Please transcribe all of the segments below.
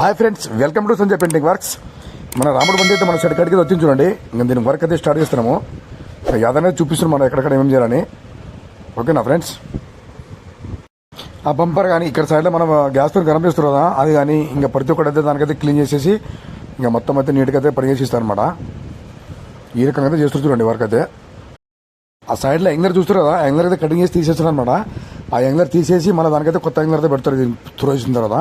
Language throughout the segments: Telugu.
Hi friends welcome to Sanjay painting works మన రాముడు బండి అయితే మన షెడ్ కడికి వచ్చింది చూడండి. ఇంకా దీని వర్క్ అయితే స్టార్ట్ చేస్తున్నాము. యాదనే చూపిస్తున్నాం మనం ఎక్కడెక్కడ ఏమేమి చేయాలని. ఓకేనా ఫ్రెండ్స్ ఆ బంపర్ కానీ ఇక్కడ సైడ్లో మనం గ్యాస్ పైన గరం చేస్తారు కదా అది కానీ ఇంకా ప్రతి ఒక్కటి అయితే దానికైతే క్లీన్ చేసేసి ఇంకా మొత్తం అయితే నీట్గా అయితే పని చేసి అనమాట ఈ రకంగా అయితే చేస్తారు చూడండి వర్క్ అయితే. ఆ సైడ్లో యాంగ్లర్ చూస్తారు కదా యాంగ్లర్ అయితే కటింగ్ చేసి తీసేస్తారు అనమాట ఆ యాంగ్లర్ తీసేసి మళ్ళీ దానికైతే కొత్త ఎంగ్లర్ అయితే పెడతారు ఇది త్రో చేసిన తర్వాత.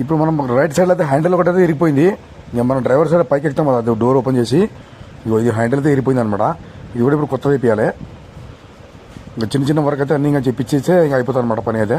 ఇప్పుడు మనం రైట్ సైడ్ అయితే హ్యాండిల్ ఒకటి అయితే ఇరిగిపోయింది. ఇంకా మనం డ్రైవర్ సైడ్ పైకి ఎక్కుతాం కదా అది డోర్ ఓపెన్ చేసి ఇగో ఇది హ్యాండిల్ అయితే ఇరిగిపోయింది అనమాట ఇది కూడా ఇప్పుడు కొత్తది వేయాలి ఇంకా చిన్న చిన్న వర్క్ అయితే అన్ని ఇంకా చెప్పించేస్తే ఇంకా అయిపోతుంది అనమాట పని అయితే.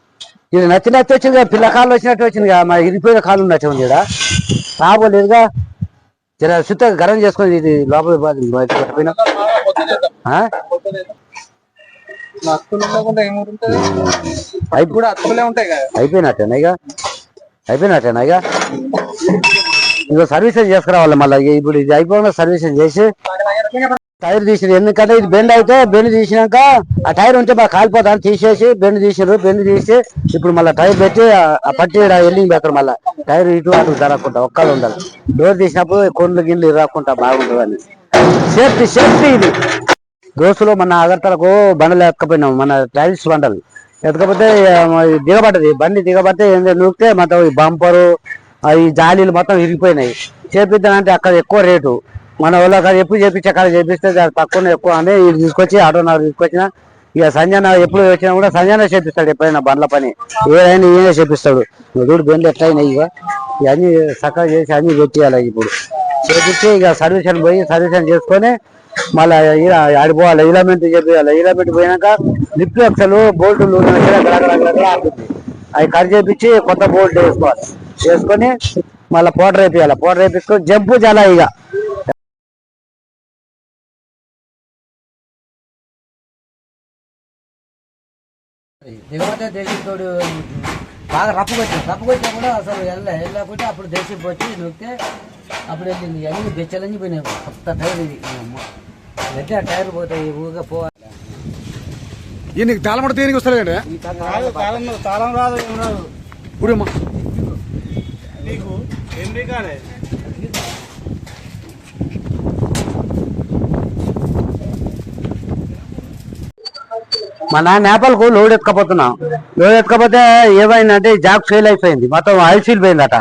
ఇది నచ్చి నచ్చి వచ్చింది పిల్ల కాళ్ళు వచ్చినట్టు వచ్చిందిగా మా ఇరిపోయిన కాళ్ళు ఉన్నట్టు ఉంది ఇక్కడ రాబోలేదుగా జర సుత్త గరం చేసుకొని ఇది లోపల పోతుంది, బయటకు పెట్టకపోయినా. అయిపోయినట్టేనా ఇక? అయిపోయినట్టేనా ఇక? ఇంకో సర్వీసెస్ చేసుకురావాలి మళ్ళీ. ఇప్పుడు ఇది అయిపోయిన సర్వీసెస్ చేసి టైర్ తీసిరు ఎందుకంటే ఇది బెండ్ అయితే బెండ్ తీసినాక ఆ టైర్ ఉంటే బాగా కాలిపోతాను తీసేసి బెండ్ తీసినారు బెండ్ తీసి ఇప్పుడు మళ్ళీ టైర్ పెట్టి ఆ- పట్టి ఎల్లింగ్ పెడతారు మళ్ళీ. టైర్ ఇటు అటు జరగకుండా ఒక్కలు ఉండాలి. డోర్ తీసినప్పుడు కొండ్లు గిన్నెలు రాకుండా బాగుంటుందని. సేఫ్టీ సేఫ్టీ ఇది. దోస్తులు మన అగర్తలకు బండలు ఎక్కకపోయినాం మన టైల్స్ బండలు. ఎక్కకపోతే దిగబడ్డది. బండి దిగబడితే ఏందో? నూకితే మొత్తం ఈ బంపరు ఈ జాలీలు మొత్తం ఇరిగిపోయినాయి చేపిద్దామంటే అక్కడ ఎక్కువ రేటు. మన వాళ్ళు అక్కడ ఎప్పుడు చేపించే అక్కడ చేపిస్తే దాని తక్కువ ఎక్కువ అని ఇది తీసుకొచ్చి ఆటో నాకు తీసుకొచ్చిన ఇక సంజన ఎప్పుడు వచ్చినా కూడా సంజన చేపిస్తాడు ఎప్పుడైనా బండ్ల పని. ఏదైనా ఈయన చేపిస్తాడు. ఇక బండ్లు బెండ్లు ఇక. ఇవన్నీ చక్కగా చేసి అన్ని పెట్టేయాలి ఇప్పుడు. చేపించి ఇక సర్వీసన్ పోయి సర్వీసన్ చేసుకొని మళ్ళీ ఇలా ఆడిపోవాలి ఇలామెంట్ చేపించాలి ఇలామెంట్ పోయినాక లిఫ్ట్ ఎక్సలు బోల్టులు ఆడుతుంది. అవి కట్ చేపించి కొత్త బోల్ట్ వేసుకోవాలి. వేసుకొని మళ్ళీ పౌడర్ వేపియాలి. పౌడర్ వేపించుకొని జంపు చాలా ఇక. దిగబట్టే దేశీ తోడు బాగా రప్పు కొట్టింది. రప్పు కొట్టినా కూడా అసలు వెళ్ళ వెళ్ళకపోతే అప్పుడు దేశీ వచ్చి నొక్కితే అప్పుడు వెళ్ళింది. అన్ని బెచ్చలన్నీ పోయినాయి. కొత్త టైర్ ఇది. అయితే ఆ టైర్ పోతాయి ఊగా పోవాలి. ఈ నీకు తాళం కూడా తీయనికి వస్తలేదండి తాళం రాదు. ఏం రాదు. ఊరేమ్మా. నీకు మన నేపాల్కు లోడ్ ఎత్తుకపోతున్నాం లోడ్ ఎత్తుకపోతే ఏమైందంటే జాగ్ ఫెయిల్ అయిపోయింది మొత్తం ఐసీల్ పోయిందట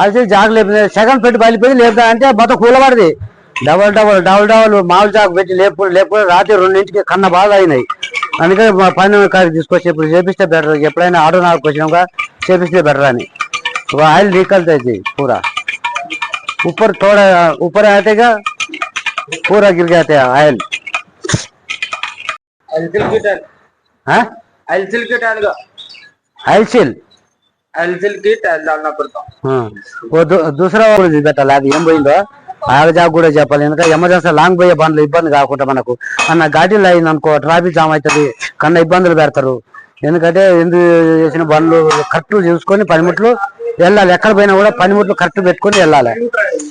ఐసీల్ జాగ్ లేపింది సెకండ్ పెట్టి బయలుపోయింది లేపుతా అంటే మొత్తం కూలబడింది డబల్ డబల్ డబల్ డబల్ మామూలు జాగ్ పెట్టి లేపు లేపు రాత్రి రెండింటికి కన్న బాగా అయినాయి అందుకని మా పని కాడికి తీసుకొచ్చి ఇప్పుడు చేపిస్తే బెటర్ ఎప్పుడైనా ఆటో నాకు వచ్చినాక చేపిస్తే బెటర్ అని वो ऑयल निकलता है पूरा ऊपर थोड़ा ऊपर आतेगा पूरा गिर जाते हैं ऑयल అల్సిల్ కిట్ हाँ అల్సిల్ కిట్ అనగా ऑयल सील అల్సిల్ కిట్ అన్న పెడతాం हाँ वो दू, दूसरा కూడా చూపెట్టాలి అది ఏం పోయిందో ఆగజాగ్ కూడా చెప్పాలి ఎందుకంటే ఎమర్జెన్సీ లాంగ్ పోయే బండ్లు ఇబ్బంది కాకుండా మనకు అన్న గాడీలు అయింది అనుకో ట్రాఫిక్ జామ్ అవుతుంది కన్నా ఇబ్బందులు పెడతారు ఎందుకంటే ఎందుకు చేసిన బండ్లు కరెక్ట్ చూసుకొని పనిముట్లు వెళ్ళాలి ఎక్కడ పోయినా కూడా పనిముట్లు కరెక్ట్ పెట్టుకొని వెళ్ళాలి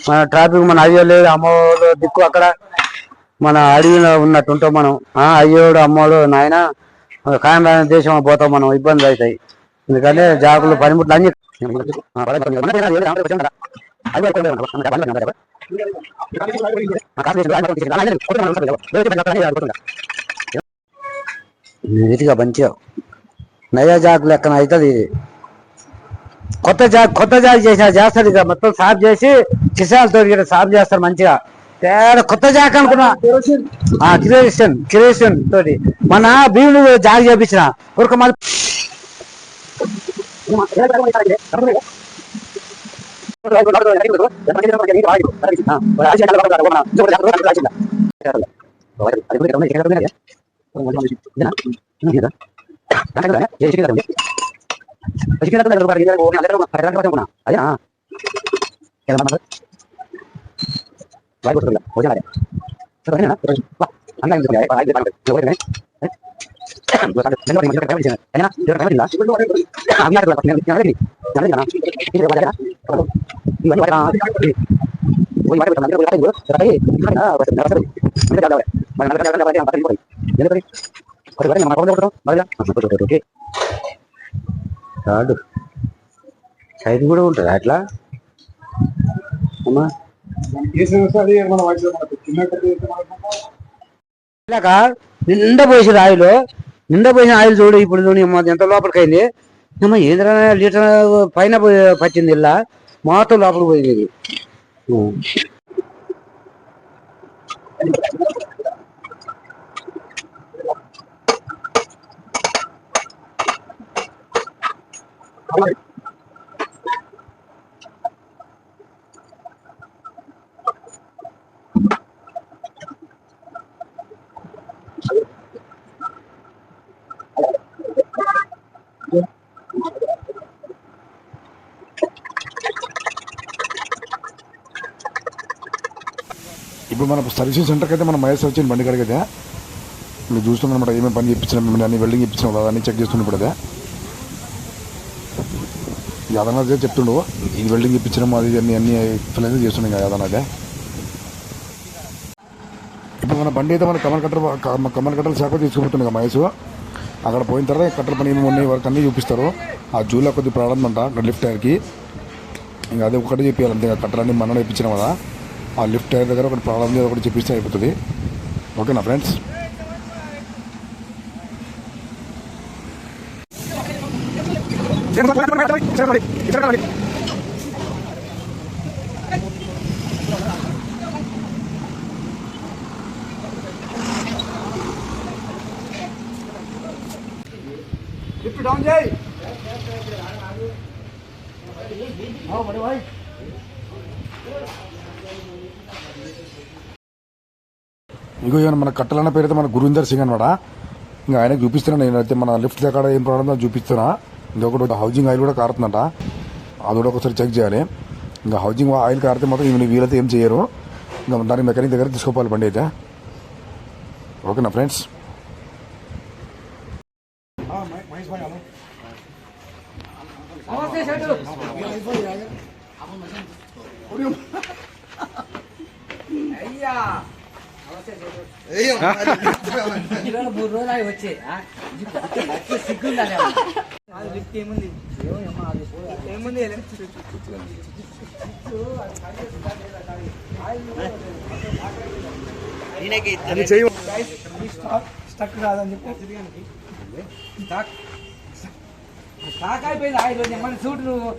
మన ట్రాఫిక్ మన అయ్యోలు అమ్మోళ్ళు దిక్కు అక్కడ మన అడవిలో ఉన్నట్టు ఉంటాం మనం ఆ అయ్యోడు అమ్మోడు నాయన కాయం రాని దేశం పోతాం మనం ఇబ్బంది అవుతాయి. ఎందుకంటే జాకులు పనిముట్లు అన్ని నీట్గా మంచిగా నయా జాగ్ లెక్కన అవుతుంది ఇది. కొత్త జాగ్ కొత్త జాగ్ చేసిన చేస్తారు ఇక మొత్తం సాఫ్ చేసి ఇక్కడ సాఫ్ చేస్తారు మంచిగా. తేడా కొత్త జాక్ అనుకున్నా? కిరేషన్ కిరేషన్ తోటి. మన భీముడు జాగ్ చేపించిన. ఒక మన అదే రాడు సైడ్ కూడా ఉంటుంది అట్లా అమ్మా నిండా పోసిన ఆయిల్ నిండా పోసిన ఆయిల్ చూడు ఇప్పుడు ఎంత లోపలికైంది? ఏంద్రా లీటర్ పైన పోయి- ఇలా? మాత్రం లోపలికి పోయింది ఇది. ఇప్పుడు మన సర్వీసింగ్ సెంటర్కి అయితే మనం మహేష్ వచ్చింది బండి కాడికి అయితే మీరు చూస్తున్నాం అనమాట ఏమేమి పని చేయించినాం మిమ్మల్ని అన్ని వెల్డింగ్ ఇప్పించినాం కదా అన్ని చెక్ చేస్తున్నాం ఇప్పుడు అదే చెప్తుండు ఇది వెల్డింగ్ ఇప్పించడం అది అన్ని అన్ని ఫిల్ చేస్తున్నాం కదా యాదనాథే ఇప్పుడు మన బండి అయితే మన కమల్ కట్టర్ కమల్ కట్టల శాఖ తీసుకుపోతుంది కదా మహేష్. అక్కడ పోయిన తర్వాత కట్టల పని ఏమి ఉన్నాయి వరకు అన్నీ చూపిస్తారు. ఆ జూలో కొద్ది ప్రాబ్లం అంట లిఫ్ట్ టైర్కి. ఇంకా అదే ఒకటి చెప్పాలి అంతే కట్టలన్నీ మనం ఇప్పించినాం కదా. ఆ లిఫ్ట్ టైర్ దగ్గర ఒకటి ప్రాబ్లం లేదు ఒకటి చెప్పిస్తే అయిపోతుంది. ఓకేనా ఫ్రెండ్స్? ఇక్కడ ఇంకో ఏమైనా మన కట్టలన్న పేరైతే మన గురువిందర్ సింగ్ అనమాట ఇంకా ఆయనకు చూపిస్తున్నాను నేనైతే మన లిఫ్ట్ దగ్గర ఏం ప్రాబ్లం చూపిస్తున్నా. ఇంకొకటి హౌజింగ్ ఆయిల్ కూడా కారుతుందంట. అది కూడా ఒకసారి చెక్ చేయాలి. ఇంకా హౌజింగ్ ఆయిల్ కారితే మాత్రం ఈమె వీలైతే ఏం చేయరు. ఇంకా దాని మెకానిక్ దగ్గర తీసుకోవాలి బండి అయితే. ఓకేనా ఫ్రెండ్స్ అయ్యా! మూడు రోజులు అవి వచ్చి ఆ? జిప్పు వచ్చి సిగ్గుండాలి లిఫ్ట్ ఏముంది? ఏముంది? స్టక్ రాదని చెప్పి. కాకైపోయింది ఆ ఈరోజు మన చూడు నువ్వు.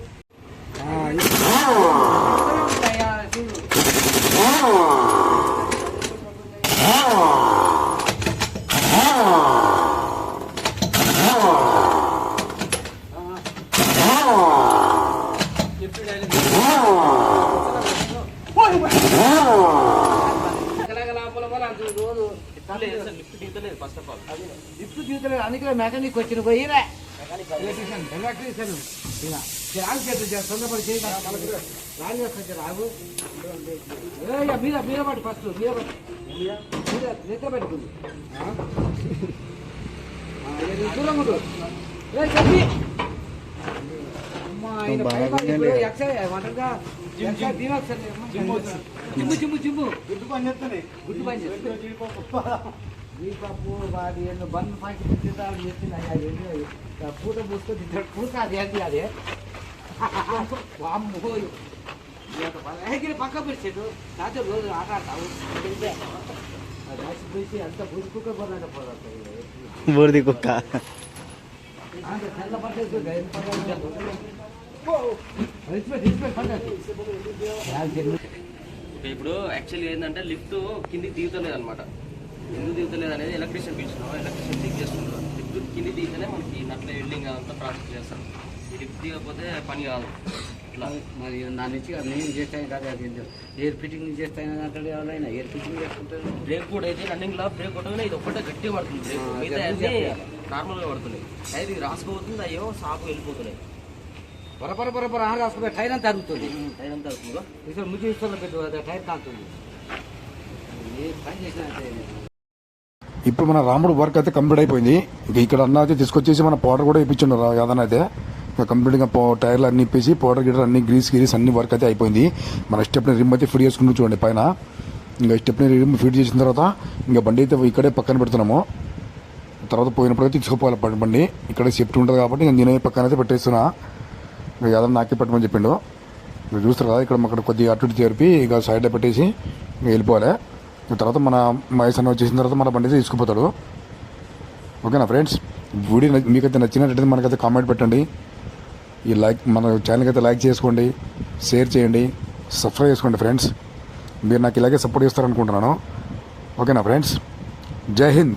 చూడు లిఫ్ట్ తీతలేదు అందుకే మెకానిక్ వచ్చిన పోయిరా ఎలక్ట్రీషియన్ ఎలక్ట్రీషియన్ ఇలా రాగు చేతులు చేస్తా తొందరపడి చేయి రాగు రాగు మీద మీద పట్టు ఫస్ట్ మీద మీద నిద్ర పెట్టుకుంది దూరం ఉండు చెప్పి ఆయన పై జిమ్ము. గుడ్డు పని చేస్తుంది గుడ్డు పని చేస్తుంది ఈ వాడి ఎన్నో బంద్ పాకి తింటారు పూట అది ఏంటి అదే వామ్మో పక్క పెట్టాడు నాతో రోజు ఆట ఆడతావు రాసి పోయి అంత పూసుకుక్క పోరాట కుక్క ఇప్పుడు యాక్చువల్లీ ఏంటంటే లిఫ్ట్ కిందికి దిగుతలేదు అనమాట ఎందుకు దిగుతలేదు అనేది ఎలక్ట్రీషియన్ పిలిచినాం ఎలక్ట్రీషియన్ దిగ్ చేస్తున్నాం. లిఫ్ట్ కింది దిగితేనే మనకి నట్ల వెల్డింగ్ అంతా ప్రాసెస్ చేస్తాం లిఫ్ట్ దిగకపోతే పని కాదు. ఇట్లా మరి నా నుంచి నేను చేస్తాను కాదు అది ఎయిర్ ఫిట్టింగ్ చేస్తాను అంటాడు ఎవరైనా ఎయిర్ ఫిట్టింగ్ చేసుకుంటారు. బ్రేక్ కూడా అయితే రన్నింగ్ లా బ్రేక్ కొట్టగానే ఇది ఒక్కటే గట్టిగా పడుతుంది. బ్రేక్ మిగతా అన్ని. నార్మల్గా పడుతున్నాయి. టైర్ ఇది రాసుకోబోతుంది అయ్యో సాపు వెళ్ళిపోతున్నాయి. పొరపర పొరపర ఆహార రాసుకునే టైర్ అంతా అరుగుతుంది. టైర్ అంతా అవుతుందో ఇక్కడ ముద్దు ఇస్తున్న పెట్టు అది టైర్ కాలుతుంది. ఏ పని చేసినా అంతే. ఇప్పుడు మన రాముడు వర్క్ అయితే కంప్లీట్ అయిపోయింది. ఇక ఇక్కడ అన్న అయితే తీసుకొచ్చేసి మన పౌడర్ కూడా ఇప్పించున్నారు యాదన్న అయితే. కంప్లీట్గా పో టైర్లు అన్ని ఇప్పేసి పౌడర్ గిటర్ అన్ని గ్రీస్ గిరీస్ అన్ని వర్క్ అయితే అయిపోయింది. మన స్టెప్ని రిమ్ అయితే ఫిట్ చేసుకుంటూ చూడండి పైన. ఇంకా స్టెప్ని రిమ్ ఫిట్ చేసిన తర్వాత ఇంకా బండి అయితే ఇక్కడే పక్కన పెడుతున్నాము. తర్వాత పోయినప్పుడు అయితే తీసుకుపోవాలి బండి- బండి సేఫ్టీ ఉంటుంది కాబట్టి నేను నేనే పక్కన అయితే పెట్టేస్తున్నా. ఇంకా యాదన్న నాకే పెట్టమని చెప్పిండు. మీరు చూస్తారు కదా ఇక్కడ అక్కడ కొద్దిగా అటు ఇటు జరిపి ఇక సైడ్లో పెట్టేసి వెళ్ళిపోవాలి. తర్వాత మన మహేష్ అన్న వచ్చేసిన తర్వాత మన బండి అయితే తీసుకుపోతాడు. ఓకేనా ఫ్రెండ్స్? వీడియో మీకైతే నచ్చినట్టయితే మనకైతే కామెంట్ పెట్టండి. ఈ లైక్ మన ఛానల్కి అయితే లైక్ చేసుకోండి షేర్ చేయండి సబ్స్క్రైబ్ చేసుకోండి ఫ్రెండ్స్ మీరు నాకు ఇలాగే సపోర్ట్ చేస్తారనుకుంటున్నాను. ఓకేనా ఫ్రెండ్స్ జై హింద్.